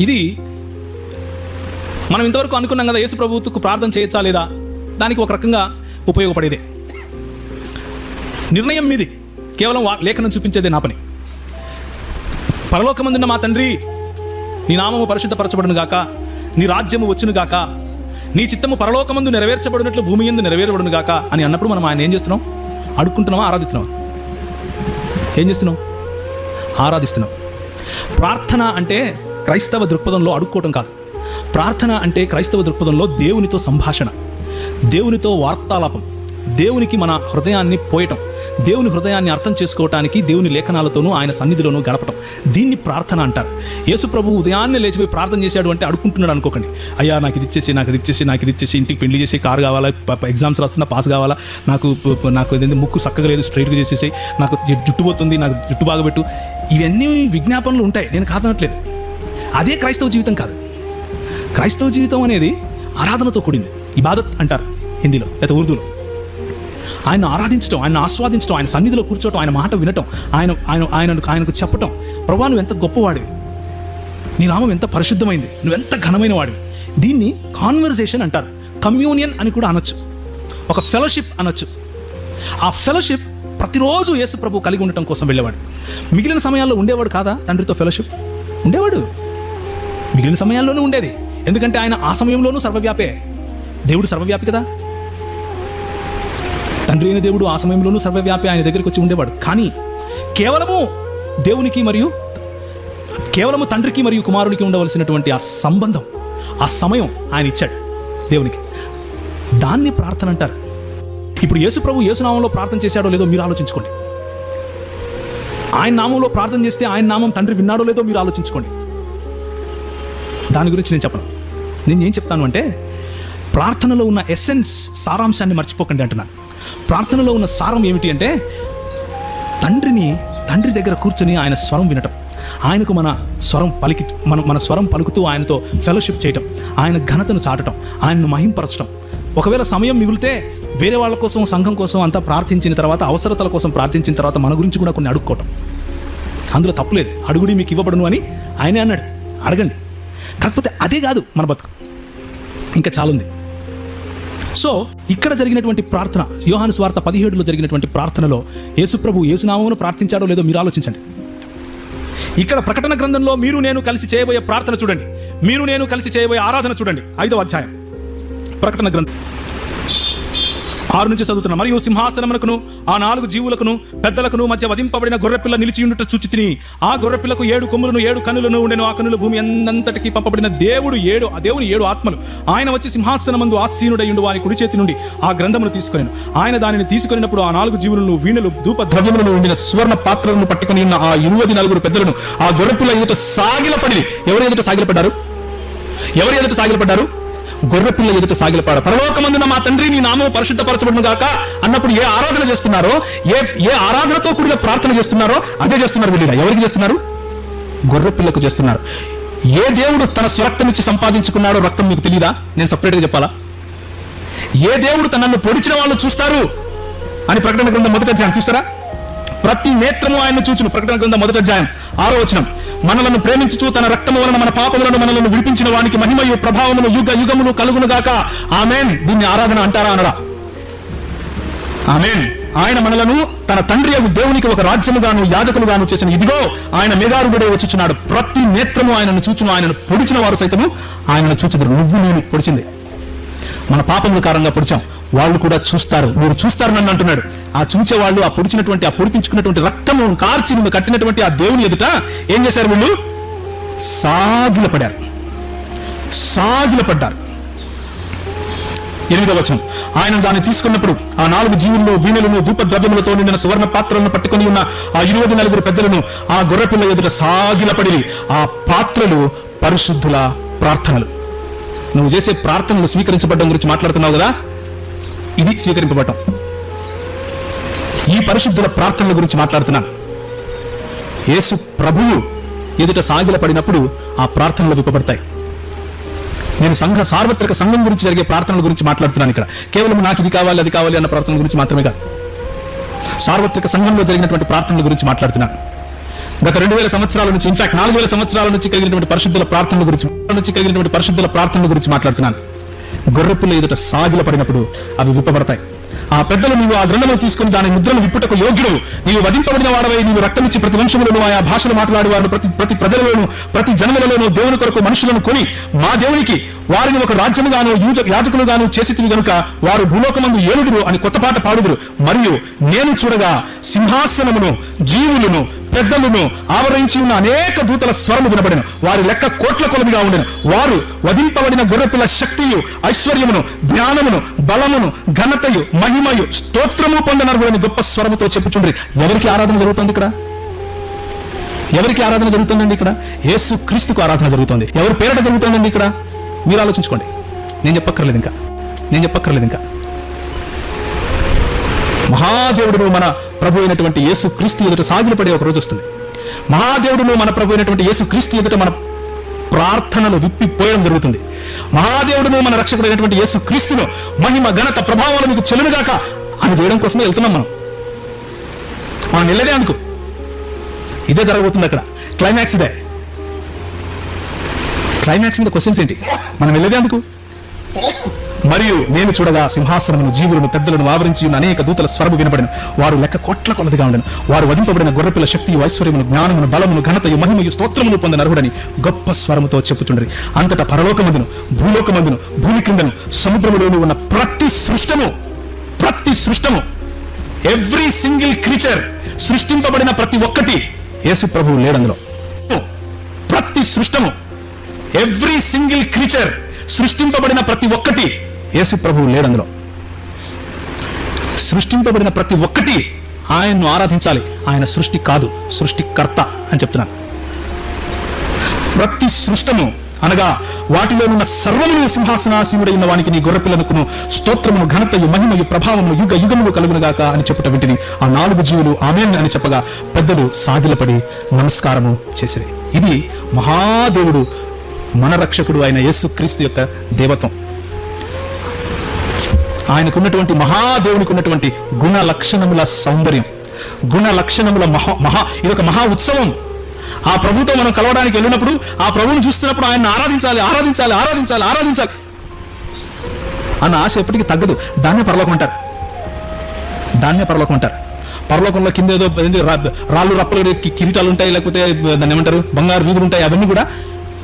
ఇది మనం ఇంతవరకు అనుకున్నాం కదా యేసు ప్రభుత్వకు ప్రార్థన చేయొచ్చా లేదా? దానికి ఒక రకంగా ఉపయోగపడేదే. నిర్ణయం మీది. కేవలం వా- లేఖనం చూపించేదే నా పని. పరలోకమందున్న మా తండ్రి నీ నామము పరిశుద్ధపరచబడును గాక నీ రాజ్యము వచ్చును గాక నీ చిత్తము పరలోకమందు నెరవేర్చబడినట్లు భూమి ఎందు నెరవేరబడును గాక అని అన్నప్పుడు మనం ఆయన ఏం చేస్తున్నాం? అడుక్కుంటున్నామా? ఆరాధిస్తున్నాం. ఏం చేస్తున్నాం? ఆరాధిస్తున్నాం. ప్రార్థన అంటే క్రైస్తవ దృక్పథంలో అడుక్కోవటం కాదు. ప్రార్థన అంటే క్రైస్తవ దృక్పథంలో దేవునితో సంభాషణ. దేవునితో వార్తాలాపం. దేవునికి మన హృదయాన్ని పోయటం. దేవుని హృదయాన్ని అర్థం చేసుకోవటానికి దేవుని లేఖనాలతోనూ ఆయన సన్నిధిలోనూ గడపటం. దీన్ని ప్రార్థన అంటారు. యేసు ప్రభు ఉదయాన్నే లేచిపోయి ప్రార్థన చేశాడు అంటే అడుక్కుంటున్నాడు అనుకోకండి. అయ్యా నాకు ఇది ఇచ్చేసి నాకు ఇది ఇచ్చేసి నాకు ఇది ఇచ్చేసి ఇంటికి పెళ్ళి చేసి కారు కావాలా ఎగ్జామ్స్ రాస్తున్నా పాస్ కావాలా నాకు నాకు ఇదేంటి ముక్కు చక్కగా లేదు స్ట్రైట్గా చేసేసి నాకు జుట్టు పోతుంది నాకు జుట్టు బాగా పెట్టు ఇవన్నీ విజ్ఞాపనలు ఉంటాయి. నేను కాదనట్లేదు. అదే క్రైస్తవ జీవితం కాదు. క్రైస్తవ జీవితం అనేది ఆరాధనతో కూడింది. ఇబాదత్ అంటారు హిందీలో లేదా ఉర్దూలో. ఆయన ఆరాధించడం ఆయన ఆస్వాదించడం ఆయన సన్నిధిలో కూర్చోవటం ఆయన మాట వినటం ఆయన ఆయన ఆయన ఆయనకు చెప్పటం. ప్రభా నువ్వు ఎంత గొప్పవాడివి. నీ నామం ఎంత పరిశుద్ధమైంది. నువ్వెంత ఘనమైన వాడివి దీన్ని కాన్వర్జేషన్ అంటారు. కమ్యూనియన్ అని కూడా అనొచ్చు. ఒక ఫెలోషిప్ అనొచ్చు. ఆ ఫెలోషిప్ ప్రతిరోజు యేసు ప్రభు కలిగి ఉండటం కోసం వెళ్ళేవాడు. మిగిలిన సమయాల్లో ఉండేవాడు కాదా తండ్రితో ఫెలోషిప్? ఉండేవాడు. మిగిలిన సమయాల్లోనూ ఉండేది. ఎందుకంటే ఆయన ఆ సమయంలోనూ సర్వవ్యాపే. దేవుడు సర్వవ్యాపి కదా? తండ్రి అయిన దేవుడు ఆ సమయంలోనూ సర్వవ్యాపి ఆయన దగ్గరికి వచ్చి ఉండేవాడు. కానీ కేవలము దేవునికి మరియు కేవలము తండ్రికి మరియు కుమారునికి ఉండవలసినటువంటి ఆ సంబంధం ఆ సమయం ఆయన ఇచ్చాడు దేవునికి. దాన్ని ప్రార్థన అంటారు. ఇప్పుడు యేసు ప్రభు యేసు నామంలో ప్రార్థన చేశాడో లేదో మీరు ఆలోచించుకోండి. ఆయన నామంలో ప్రార్థన చేస్తే ఆయన నామం తండ్రి విన్నాడో లేదో మీరు ఆలోచించుకోండి. దాని గురించి నేను చెప్పను. నేను ఏం చెప్తాను అంటే ప్రార్థనలో ఉన్న ఎసెన్స్ సారాంశాన్ని మర్చిపోకండి అంటున్నాను. ప్రార్థనలో ఉన్న సారం ఏమిటి అంటే తండ్రిని తండ్రి దగ్గర కూర్చొని ఆయన స్వరం వినటం. ఆయనకు మన స్వరం పలికి మన మన స్వరం పలుకుతూ ఆయనతో ఫెలోషిప్ చేయటం. ఆయన ఘనతను చాటటం. ఆయనను మహింపరచడం ఒకవేళ సమయం మిగిలితే వేరే వాళ్ళ కోసం సంఘం కోసం అంతా ప్రార్థించిన తర్వాత అవసరతల కోసం ప్రార్థించిన తర్వాత మన గురించి కూడా కొన్ని అడుక్కోవటం. అందులో తప్పులేదు అడుగుడి మీకు ఇవ్వబడును అని ఆయనే అన్నాడు. అడగండి. కాకపోతే అదే కాదు మన బతుకు. ఇంకా ఉంది సో ఇక్కడ జరిగినటువంటి ప్రార్థన యోహాను స్వార్థ పదిహేడులో జరిగినటువంటి ప్రార్థనలో యేసుప్రభు యేసునామమును ప్రార్థించాడో లేదో మీరు ఆలోచించండి. ఇక్కడ ప్రకటన గ్రంథంలో మీరు నేను కలిసి చేయబోయే ప్రార్థన చూడండి. మీరు నేను కలిసి చేయబోయే ఆరాధన చూడండి. ఐదవ అధ్యాయం. ప్రకటన గ్రంథం. ఆరు నుంచి చదువుతున్న మరియు సింహాసనమునకును ఆ నాలుగు జీవులకును పెద్దలకును మధ్య వధింపబడిన గొర్రెపిల్ల నిలిచి ఉండుట చూచి తిని ఆ గొర్రెపిల్లకు ఏడు కొమ్ములను ఏడు కన్నులను ఉండెను. ఆ కన్నుల భూమి అంతటికి పంపబడిన దేవుడు ఏడు ఆ దేవుని ఏడు ఆత్మలు. ఆయన వచ్చి సింహాసనమందు ఆసీనుడై ఉండు వారి కుడి చేతి నుండి ఆ గ్రంథమును తీసుకొనిను. ఆయన దానిని తీసుకొనినప్పుడు ఆ నాలుగు జీవులను వీణులు ధూప ద్రవ్యములను ఉండిన సువర్ణ పాత్రలను పట్టుకుని ఉన్న ఆ ఇరువది నలుగురు పెద్దలను ఆ గొర్రెపిల్ల ఎదుట సాగిలపడి ఎవరు ఎదుట సాగిలపడ్డారు? ఎవరు ఎదుట సాగిలపడ్డారు? గొర్రెపిల్ల ఎదుట సాగిలపాడు. పరలోకమందున మా తండ్రి నీ నామం పరిశుద్ధపరచబడును గాక. అన్నప్పుడు ఏ ఆరాధన చేస్తున్నారో ఏ ఏ ఆరాధనతో కూడిన ప్రార్థన చేస్తున్నారో అదే చేస్తున్నారు వీళ్ళ ఎవరికి చేస్తున్నారు? గొర్రెపిల్లకు చేస్తున్నారు. ఏ దేవుడు తన స్వరక్తం ఇచ్చి సంపాదించుకున్నాడో రక్తం మీకు తెలియదా నేను సపరేట్గా చెప్పాలా? ఏ దేవుడు తనను పొడిచిన వాళ్ళు చూస్తారు? అని ప్రకటన గ్రంథం మొదటి అధ్యాయం చూస్తారా? ప్రతి నేత్రము ఆయన చూచును. ప్రకటన గ్రంథం మొదటి అధ్యాయం ఆరో వచనం. మనలను ప్రేమించుచు తన రక్తము వలన మన పాపములను మనలను విడిపించిన వానికి మహిమయు ప్రభావమును యుగ యుగములు కలుగునుగాక ఆమెన్. దీన్ని ఆరాధన అంటారా అనరా ఆమెన్. ఆయన మనలను తన తండ్రి యొక్క దేవునికి ఒక రాజ్యముగాను యాజకులుగాను చేసిన. ఇదిగో ఆయన మేఘారుడే వచ్చుచున్నాడు. ప్రతి నేత్రము ఆయనను చూచును ఆయనను పొడిచిన వారు సైతము ఆయనను చూచుదురు. నువ్వు నేను పొడిచింది. మన పాపముల కారణంగా పొడిచాం. వాళ్ళు కూడా చూస్తారు. మీరు చూస్తారు నన్ను అంటున్నాడు. ఆ చూచే వాళ్ళు ఆ పొడిచినటువంటి ఆ పొడిపించుకున్నటువంటి రక్తము కార్చి నిన్ను కట్టినటువంటి ఆ దేవుని ఎదుట ఏం చేశారు వీళ్ళు? సాగిలపడారు. సాగిలపడ్డారు. ఎనిమిదవ వచనం. ఆయన దాన్ని తీసుకున్నప్పుడు ఆ నాలుగు జీవుల్లో వీణులను ధూప ద్రవ్యములతో నిండిన సువర్ణ పాత్రలను పట్టుకొని ఉన్న ఆ ఇరవై నలుగురు పెద్దలను ఆ గొర్రెపిల్ల ఎదుట సాగిలపడి ఆ పాత్రలు పరిశుద్ధుల ప్రార్థనలు. నువ్వు చేసే ప్రార్థనలు స్వీకరించబడడం గురించి మాట్లాడుతున్నావు కదా? ఇది స్వీకరింపబడటం. ఈ పరిశుద్ధుల ప్రార్థనల గురించి మాట్లాడుతున్నాను. యేసు ప్రభువు ఎదుట సాగిల పడినప్పుడు ఆ ప్రార్థనలు విప్పబడతాయి. నేను సంఘ సార్వత్రిక సంఘం గురించి జరిగే ప్రార్థనల గురించి మాట్లాడుతున్నాను ఇక్కడ. కేవలం నాకు ఇది కావాలి అది కావాలి అన్న ప్రార్థనల గురించి మాత్రమే కాదు. సార్వత్రిక సంఘంలో జరిగినటువంటి ప్రార్థనల గురించి మాట్లాడుతున్నాను. గత రెండు వేల సంవత్సరాల నుంచి ఇన్ఫాక్ట్ నాలుగు వేల సంవత్సరాల నుంచి కలిగినటువంటి పరిశుద్ధుల ప్రార్థనల గురించి నుంచి కలిగినటువంటి పరిశుద్ధుల ప్రార్థనల గురించి మాట్లాడుతున్నాను. గొర్రెపిల్ల ఎదుట సాగిల పడినప్పుడు అవి విప్పబడతాయి ఆ పెద్దలు నీవు ఆ గ్రంథమును తీసుకుని దాని ముద్రను విప్పుటకు యోగ్యుడు నీవు వధింపబడిన వాడవై నీవు రక్తమిచ్చి ప్రతి వంశములను ఆయా భాషలు మాట్లాడేవారు ప్రతి ప్రతి ప్రజలలోను ప్రతి జన్మలలోనూ దేవుని కొరకు మనుషులను కొని మా దేవునికి వారిని ఒక రాజ్యముగాను యూజ యాజకులుగాను చేసి గనుక వారు భూలోకమందు ఏలుదురు అని కొత్త పాట పాడుదురు. మరియు నేను చూడగా సింహాసనమును జీవులను పెద్దలను ఆవరించి ఉన్న అనేక దూతల స్వరము వినబడిన. వారి లెక్క కోట్ల కొలదిగా ఉండిన. వారు వధింపబడిన గొర్రెపిల్ల శక్తియు ఐశ్వర్యమును జ్ఞానమును బలమును ఘనతయు మహిమయు స్తోత్రము పొందనర్హులని గొప్ప స్వరముతో చెప్పుచుండ్రి. ఎవరికి ఆరాధన జరుగుతుంది ఇక్కడ? ఎవరికి ఆరాధన జరుగుతుందండి ఇక్కడ? యేసు క్రీస్తుకు ఆరాధన జరుగుతుంది. ఎవరి పేరట జరుగుతుందండి ఇక్కడ? మీరు ఆలోచించుకోండి. నేను చెప్పక్కర్లేదు ఇంకా. నేను చెప్పక్కర్లేదు ఇంకా. మహాదేవుడు మన ప్రభు అయినటువంటి యేసు క్రీస్తు ఎదుట సాగిలపడే ఒక రోజు వస్తుంది. మహాదేవుడు మన ప్రభు అయినటువంటి యేసు క్రీస్తు ఎదుట మన ప్రార్థనలు విప్పిపోయడం జరుగుతుంది. మహాదేవుడును మన రక్షకుడైనటువంటి యేసు క్రీస్తును మహిమ ఘనత ప్రభావాలు మీకు చెలునుగాక అని చేయడం కోసమే వెళ్తున్నాం మనం. మనం వెళ్ళదే అందుకు. ఇదే జరగబోతుంది అక్కడ. క్లైమాక్స్ ఇదే. క్లైమాక్స్ మీద క్వశ్చన్స్ ఏంటి? మనం వెళ్ళేదే అందుకు? మరియు నేను చూడగా సింహాసనమును జీవులను పెద్దలను ఆవరించి ఉన్న అనేక దూతల స్వరము వినబడిన. వారు లెక్క కోట్ల కొలదిగా ఉండను. వారు వధింపబడిన గొర్రెపిల్ల శక్తి ఐశ్వర్యమును జ్ఞానమును బలమును ఘనతయు మహిమయు స్తోత్రమును పొందిన అర్హుడని గొప్ప స్వరముతో చెప్పుచుండ్రి. అంతటా పరలోకమందును భూలోకమందును భూమి క్రిందను సముద్రములోను ఉన్న ప్రతి సృష్టము ప్రతి సృష్టము ఎవ్రీ సింగిల్ క్రీచర్ సృష్టింపబడిన ప్రతి ఒక్కటి యేసు ప్రభువు లేడందులో. ప్రతి సృష్టము ఎవ్రీ సింగిల్ క్రీచర్ సృష్టింపబడిన ప్రతి ఒక్కటి యేసు ప్రభువు లేడందులో సృష్టింపబడిన ప్రతి ఒక్కటి ఆయన్ను ఆరాధించాలి. ఆయన సృష్టి కాదు సృష్టికర్త అని చెప్తున్నాను ప్రతి సృష్టము అనగా వాటిలో ఉన్న సర్వమును ఉన్న వానికి నీ గొర్రెపిల్లనుకును. స్తోత్రమును ఘనతయు మహిమయు ప్రభావము యుగ యుగములు కలుగునుగాక అని చెప్పుట వింటిని ఆ నాలుగు జీవులు ఆమెన్ అని చెప్పగా పెద్దలు సాగిలపడి నమస్కారము చేసిరి ఇది మహాదేవుడు మన రక్షకుడు అయిన యేసుక్రీస్తు యొక్క దేవత్వం. ఆయనకున్నటువంటి మహాదేవునికి ఉన్నటువంటి గుణ లక్షణముల సౌందర్యం గుణ లక్షణముల మహా మహా ఇది ఒక మహా ఉత్సవం. ఆ ప్రభుతో మనం కలవడానికి వెళ్ళినప్పుడు ఆ ప్రభువుని చూస్తున్నప్పుడు ఆయన ఆరాధించాలి ఆరాధించాలి ఆరాధించాలి ఆరాధించాలి. అన్న ఆశ ఎప్పటికీ తగ్గదు. దాన్నే పరలోకం అంటారు. దాన్నే పరలోకం అంటారు. పరలోకంలో కింద ఏదో రాళ్ళు రప్పలు కిరీటాలు ఉంటాయి లేకపోతే దాన్ని ఏమంటారు బంగారు వీధులు ఉంటాయి అవన్నీ కూడా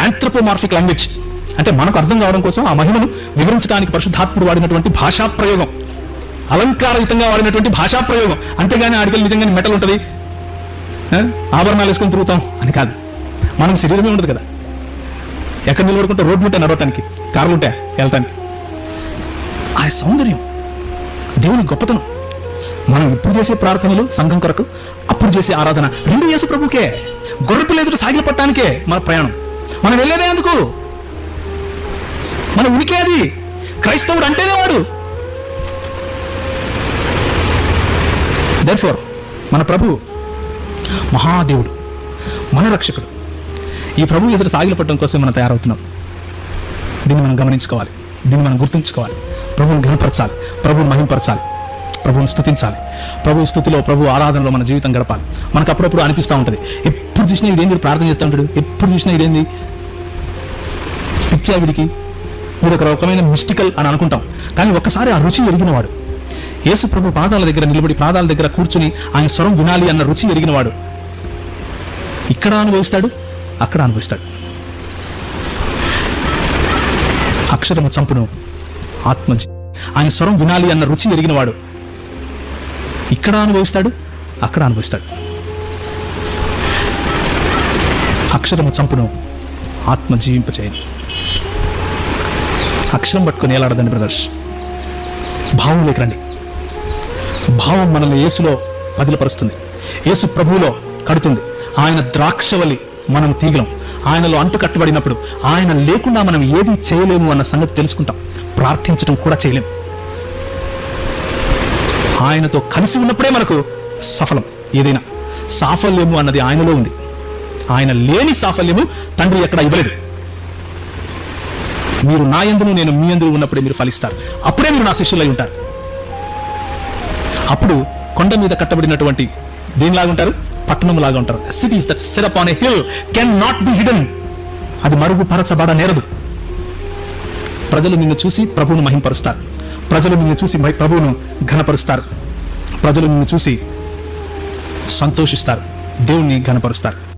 ఆంథ్రోపోమార్ఫిక్ లాంగ్వేజ్ అంటే మనకు అర్థం కావడం కోసం ఆ మహిమను వివరించడానికి పరిశుద్ధాత్ముడు వాడినటువంటి భాషా ప్రయోగం అలంకారయుతంగా వాడినటువంటి భాషా ప్రయోగం అంతేగాని ఆడికల్ నిజంగానే మెటల్ ఉంటుంది. ఆభరణాలు వేసుకొని తిరుగుతాం అని కాదు. మనం శరీరమే ఉండదు కదా. ఎక్కడ నిలబడుకుంటే రోడ్లు ఉంటాయి నడవటానికి కార్లు ఉంటాయి వెళ్ళటానికి? ఆ సౌందర్యం దేవుని గొప్పతనం. మనం ఇప్పుడు చేసే ప్రార్థనలు సంఘం కొరకు అప్పుడు చేసే ఆరాధన. రెండు యేసు ప్రభుకే. గొర్రెపిల్ల ఎదురు సాగిపట్టానికే మన ప్రయాణం. మనం వెళ్ళేదే ఎందుకు? మన ఉనికి అది. క్రైస్తవుడు అంటేనే వాడు. దర్ఫోర్ మన ప్రభు మహాదేవుడు మన రక్షకుడు. ఈ ప్రభు ఎదురు సాగిలపడడం పట్టడం కోసం మనం తయారవుతున్నాం. దీన్ని మనం గమనించుకోవాలి. దీన్ని మనం గుర్తుంచుకోవాలి. ప్రభువుని ఘనపరచాలి. ప్రభువుని మహింపరచాలి. ప్రభువుని స్థుతించాలి ప్రభు స్థుతిలో ప్రభు ఆరాధనలో మన జీవితం గడపాలి. మనకు అప్పుడప్పుడు అనిపిస్తూ ఉంటుంది. ఎప్పుడు చూసినా ఇదేంది ప్రార్థన చేస్తూ ఉంటాడు? ఎప్పుడు చూసినా ఇదేంది పిచ్చా వీడికి వీడు ఒక రకమైన మిస్టికల్ అని అనుకుంటాం. కానీ ఒక్కసారి ఆ రుచి ఎరిగినవాడు. యేసు ప్రభు పాదాల దగ్గర నిలబడి పాదాల దగ్గర కూర్చుని ఆయన స్వరం వినాలి అన్న రుచి ఎరిగినవాడు. ఇక్కడ అనుభవిస్తాడు అక్కడ అనుభవిస్తాడు. అక్షరము చంపును ఆత్మ ఆయన స్వరం వినాలి అన్న రుచి ఎరిగినవాడు. ఇక్కడ అనుభవిస్తాడు అక్కడ అనుభవిస్తాడు. అక్షరము చంపును ఆత్మ జీవింపచేయను. అక్షరం పట్టుకొని ఏలాడదండి బ్రదర్స్ భావంలోకి రండి. భావం మనల్ని యేసులో పదిలపరుస్తుంది. యేసు ప్రభువులో కడుతుంది. ఆయన ద్రాక్షవలి మనం తీగలం. ఆయనలో అంటుకట్టబడినప్పుడు ఆయన లేకుండా మనం ఏది చేయలేము అన్న సంగతి తెలుసుకుంటాం. ప్రార్థించడం కూడా చేయలేము ఆయనతో కలిసి ఉన్నప్పుడే మనకు సఫలం. ఏదైనా సాఫల్యము అన్నది ఆయనలో ఉంది. ఆయన లేని సాఫల్యము తండ్రి ఎక్కడ ఇవ్వలేదు. మీరు నా ఎందును నేను మీ ఎందును ఉన్నప్పుడే మీరు ఫలిస్తారు. అప్పుడే మీరు నా శిష్యులై ఉంటారు. అప్పుడు కొండ మీద కట్టబడినటువంటి దేనిలాగా ఉంటారు? పట్టణం లాగా ఉంటారు cities that set up on a hill can not be hidden అది మరుగుపరచబడ నేరదు. ప్రజలు నిన్ను చూసి ప్రభువును మహింపరుస్తారు. ప్రజలు నిన్ను చూసి మహి- ప్రభువును ఘనపరుస్తారు. ప్రజలు నిన్ను చూసి సంతోషిస్తారు. దేవుణ్ణి ఘనపరుస్తారు.